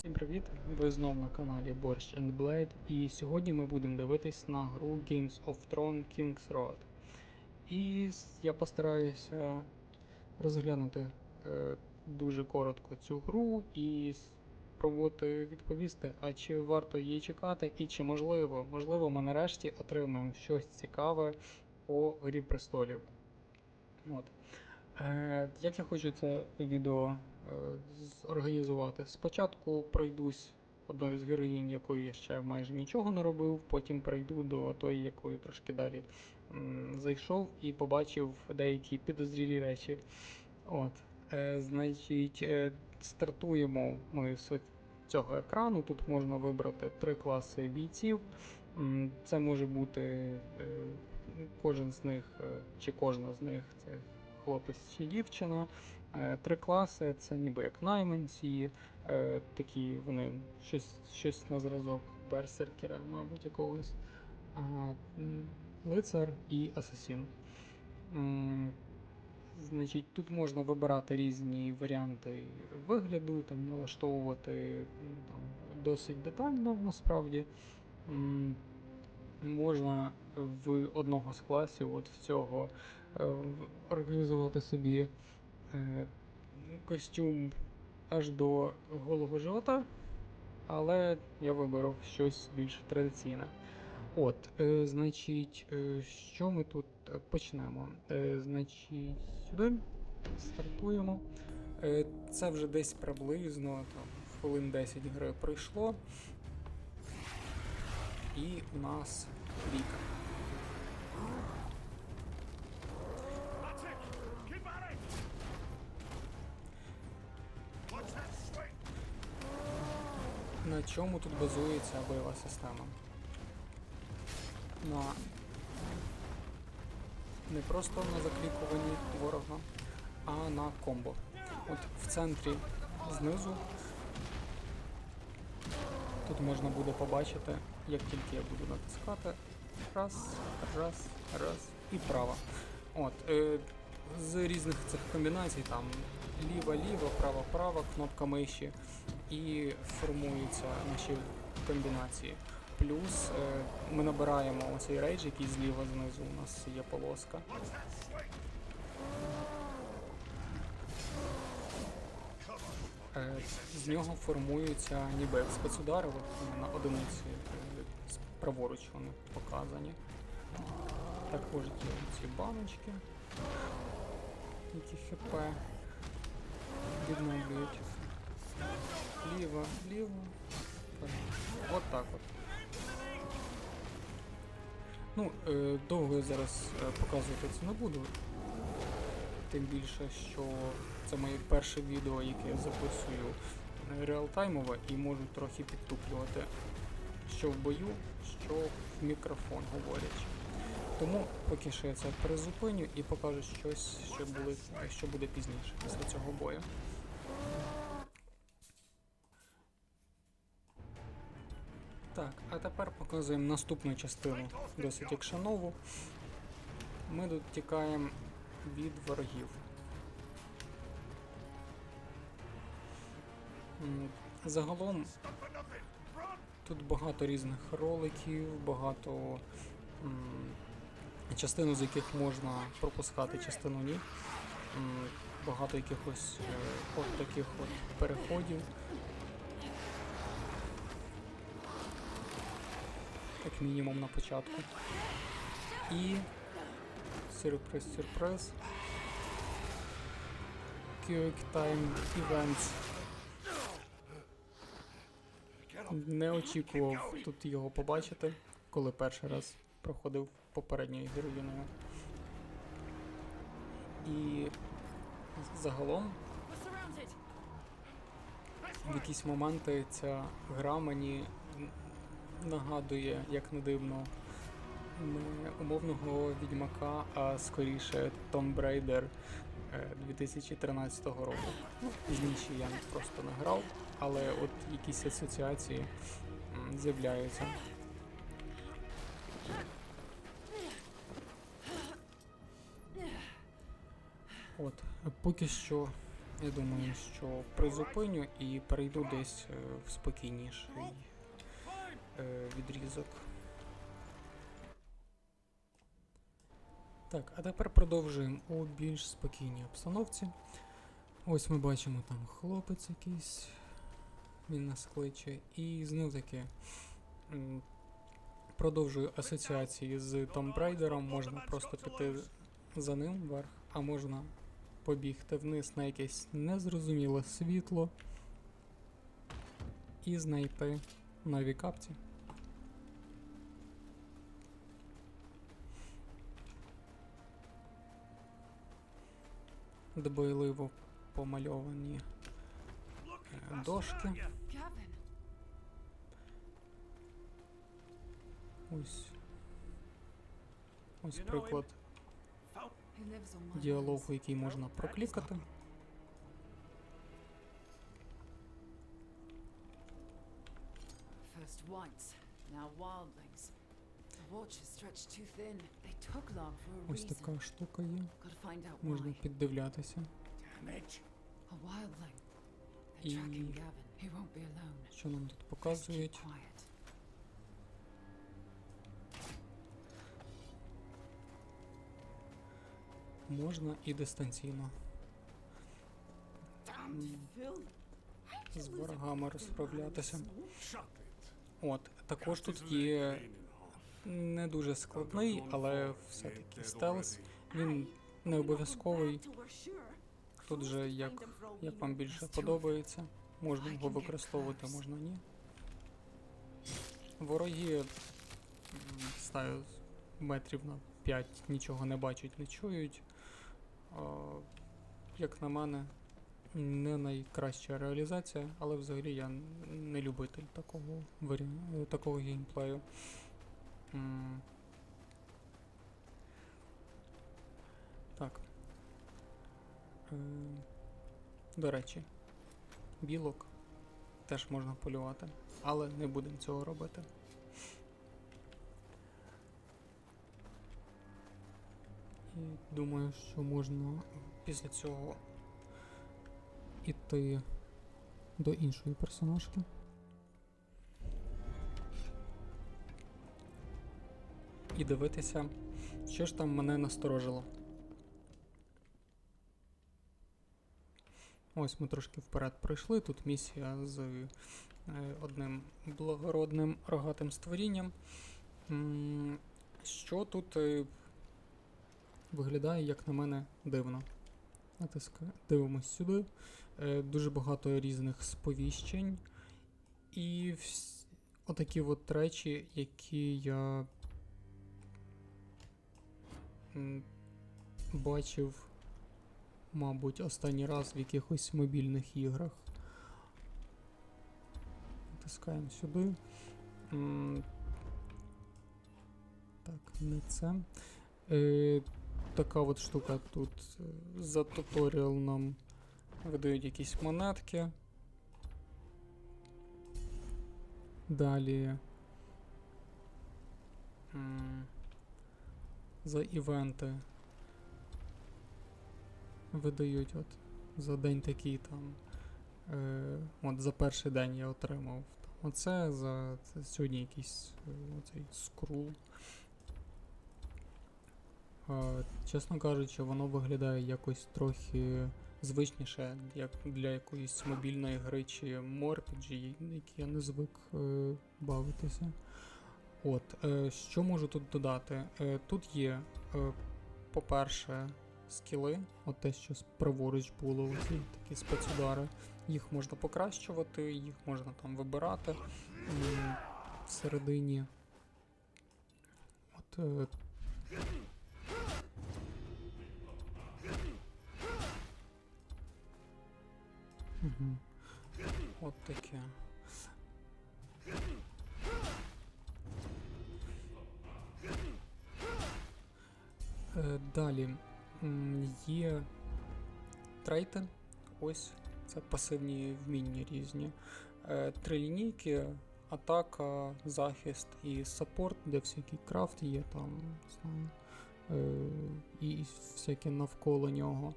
Всім привіт! Ви знову на каналі Борщ and Blade і сьогодні ми будемо дивитись на гру Games of Thrones King's Road. І я постараюся розглянути е, дуже коротко цю гру і спробувати відповісти, а чи варто її чекати, і чи можливо, можливо, ми нарешті отримаємо щось цікаве по Грі престолів. От. Е, як я хочу це відео е, зорганізувати? Спочатку пройдусь одною з героїнь, якою я ще майже нічого не робив, потім прийду до тої, якою трошки далі зайшов і побачив деякі підозрілі речі. От. Е, значить, е, стартуємо ми з цього екрану. Тут можна вибрати три класи бійців. Це може бути кожен з них, чи кожна з них це хлопець чи дівчина. Е, Три класи це ніби як найманці, е, такі вони щось, щось на зразок берсеркера, мабуть, якогось. А, лицар і асасін. Значить, тут можна вибирати різні варіанти вигляду, там, налаштовувати там, досить детально насправді. Можна в одного з класів от цього е, в- організувати собі костюм аж до голого живота, але я вибрав щось більш традиційне. От, е, значить, е, що ми тут е, почнемо? Е, значить, сюди стартуємо. Е, це вже десь приблизно там, хвилин 10 гри пройшло. І у нас Віка. На чому тут базується бойова система? На не просто на заклікуванні ворога, а на комбо. От в центрі знизу тут можна буде побачити, як тільки я буду натискати. Раз, раз, раз і право. От, е, з різних цих комбінацій, там ліва-ліва, права-права, кнопка миші, і формуються наші комбінації. Плюс е, ми набираємо оцей рейдж, який зліва знизу у нас є полоска. Е, з нього формуються ніби спецудари, на одиниці е, праворуч вони показані. Також є ці баночки, які хп відновлюють. Ліво, ліво. От так от. Ну, е, довго я зараз е, показувати це не буду. Тим більше, що це моє перше відео, яке я записую реалтаймове і можу трохи підтуплювати що в бою, що в мікрофон говорячи. Тому поки що я це призупиню і покажу щось, що, були, що буде пізніше після цього бою. Так, а тепер показуємо наступну частину, досить екшанову. Ми тут тікаємо від ворогів. Загалом тут багато різних роликів, багато частину з яких можна пропускати, частину ні. Багато якихось е, от таких от переходів. Як мінімум на початку. І сюрприз, сюрприз. Quick Time Events. Не очікував тут його побачити, коли перший раз проходив попередньою героїною. І загалом в якісь моменти ця гра мені нагадує, як не дивно, не умовного відьмака, а скоріше Raider е, 2013 року. Пізніше я просто не грав, але от якісь асоціації з'являються. От, поки що Я думаю, що призупиню і перейду десь е, в спокійніший відрізок. Так, а тепер продовжуємо у більш спокійній обстановці. Ось ми бачимо там хлопець якийсь. Він нас кличе. І знову таки продовжую асоціації з Raider. Можна просто піти за ним вверх, а можна побігти вниз на якесь незрозуміле світло і знайти нові капці. Дбайливо помальовані е, дошки. Ось. Ось приклад діалогу, який можна проклікати. First whites, now wildlings. Ось така штука є. Gotta find out Можна піддивлятися. І- tracking Gavin. He won't be alone. Що нам тут показують? quiet. Можна і дистанційно. З ворогами розправлятися. Shut it. От, також тут є. Не дуже складний, але все-таки стелс. Він не обов'язковий. Тут же як, як вам більше подобається. Можна його використовувати, можна ні. Вороги знаю, метрів на 5 нічого не бачать, не чують. Як на мене, не найкраща реалізація, але взагалі я не любитель такого, такого геймплею. Так. Е, До речі, білок теж можна полювати, але не будемо цього робити. І думаю, що можна після цього іти до іншої персонажки. І дивитися, що ж там мене насторожило. Ось ми трошки вперед пройшли. Тут місія з е, одним благородним рогатим створінням. Що тут е, виглядає, як на мене, дивно. Натискаю. Дивимось сюди. Е, дуже багато різних сповіщень. І вс... отакі от речі, які я бачив, мабуть, останній раз в якихось мобільних іграх. Натискаємо сюди. Так, не це. Е, така от штука тут е, за туторіал нам видають якісь монетки. Далі. За івенти. Видають от за день такий там. Е, от за перший день я отримав. Оце за це сьогодні якийсь е, оцей скрул. Е, чесно кажучи, воно виглядає якось трохи звичніше як для якоїсь мобільної гри чи морпіджі, які я не звик е, бавитися. От, е, що можу тут додати? Е, тут є, е, по-перше, скіли, от те, що праворуч було, оці такі спецудари. Їх можна покращувати, їх можна там вибирати всередині. От, Угу. От таке. Далі є трейти. Ось це пасивні вміння різні. Е, Три лінійки, атака, захист і саппорт, де всякий крафт є там, знаю, е, і всяке навколо нього.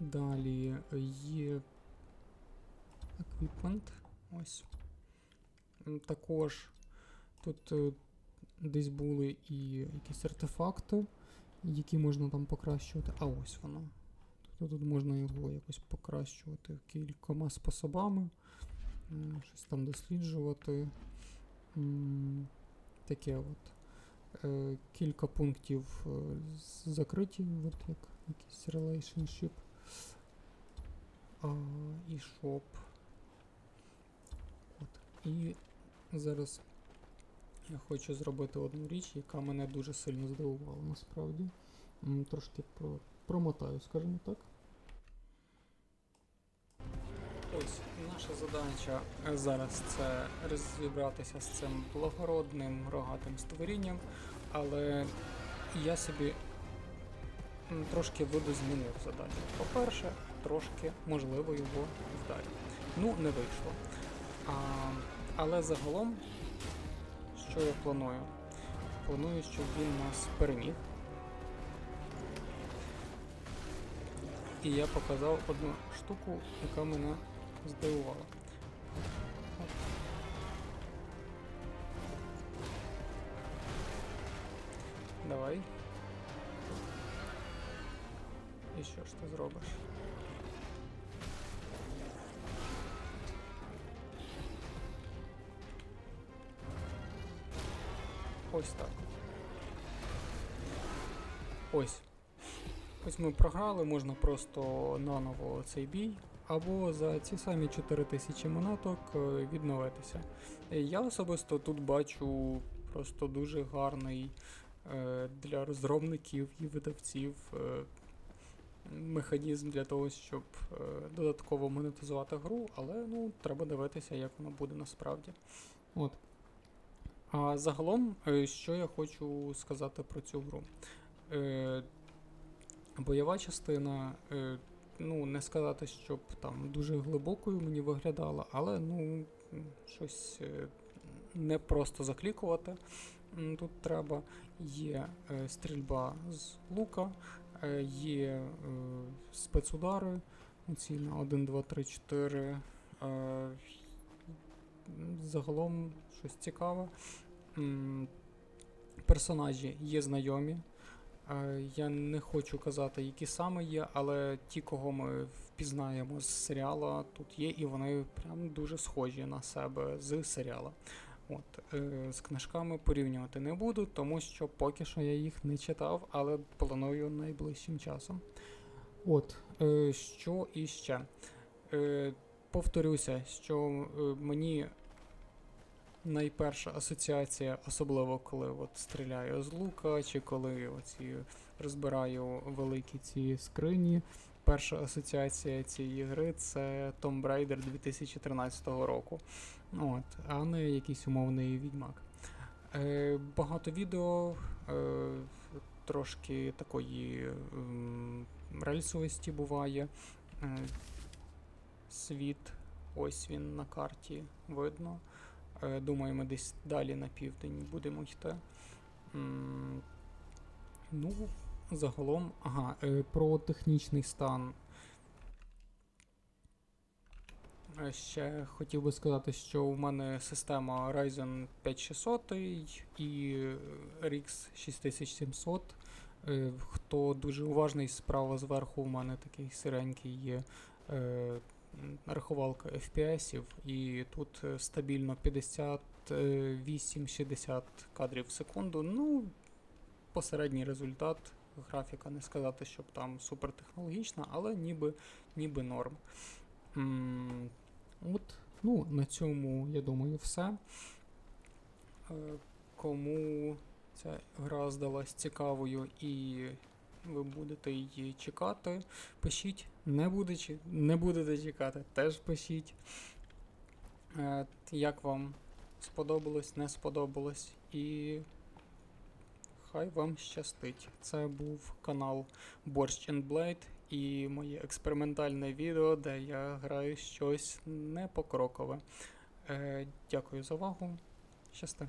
Далі є equipment. Ось. Також тут е, десь були і якісь артефакти, які можна там покращувати. А ось воно. Тобто тут можна його якось покращувати кількома способами. Щось там досліджувати. Таке от. Е, Кілька пунктів е, закриті, от як якийсь relationship. А, і шоп. От. І зараз я хочу зробити одну річ, яка мене дуже сильно здивувала насправді. Трошки про, промотаю, скажімо так. Ось наша задача е, зараз це розібратися з цим благородним рогатим створінням, але я собі трошки видозмінив задачу. По-перше, трошки можливо його вдарити. Ну, не вийшло. А, але загалом, що я планую? Планую, щоб він нас переміг. І я показав одну штуку, яка мене здивувала. Давай. І що ж ти зробиш? Ось так. Ось. Ось ми програли, можна просто наново цей бій, або за ці самі 4000 монеток е, відновитися. Е, Я особисто тут бачу просто дуже гарний е, для розробників і видавців механізм для того, щоб додатково монетизувати гру, але ну, треба дивитися, як воно буде насправді. От. А загалом, е, що я хочу сказати про цю гру. Е, Бойова частина, е, ну, не сказати, щоб там дуже глибокою мені виглядала, але ну, щось не просто заклікувати. Тут треба. Є стрільба з лука, є спецудари. На 1, 2, 3, 4. Е, загалом щось цікаве. Персонажі є знайомі. Е, Я не хочу казати, які саме є, але ті, кого ми впізнаємо з серіала, тут є, і вони прям дуже схожі на себе з серіала. От, е, з книжками порівнювати не буду, тому що поки що я їх не читав, але планую найближчим часом. От, е, що іще? Повторюся, що мені найперша асоціація, особливо коли от стріляю з лука, чи коли оці розбираю великі ці скрині. Перша асоціація цієї гри це Tomb Raider 2013 року. От, а не якийсь умовний відьмак. Е, багато відео, е, трошки такої ем, рельсовості буває. Е, світ, ось він на карті видно. Е, Думаю, ми десь далі на південь будемо йти. Ну, загалом, ага, е, про технічний стан. Е, Ще хотів би сказати, що у мене система Ryzen 5600 і RX 6700. Е, Хто дуже уважний, справа зверху у мене такий сиренький є е, м, рахувалка FPS, і тут е, стабільно 58-60 кадрів в секунду. Ну, посередній результат. Графіка не сказати, щоб там супертехнологічна, але ніби, ніби норм. От, ну, на цьому, я думаю, все. Е, Кому ця гра здалась цікавою і ви будете її чекати, пишіть. Не, будете, не будете чекати, теж пишіть. Е, Як вам сподобалось, не сподобалось. І хай вам щастить. Це був канал Борщ and Blade і моє експериментальне відео, де я граю щось непокрокове. Е, Дякую за увагу. Щасти.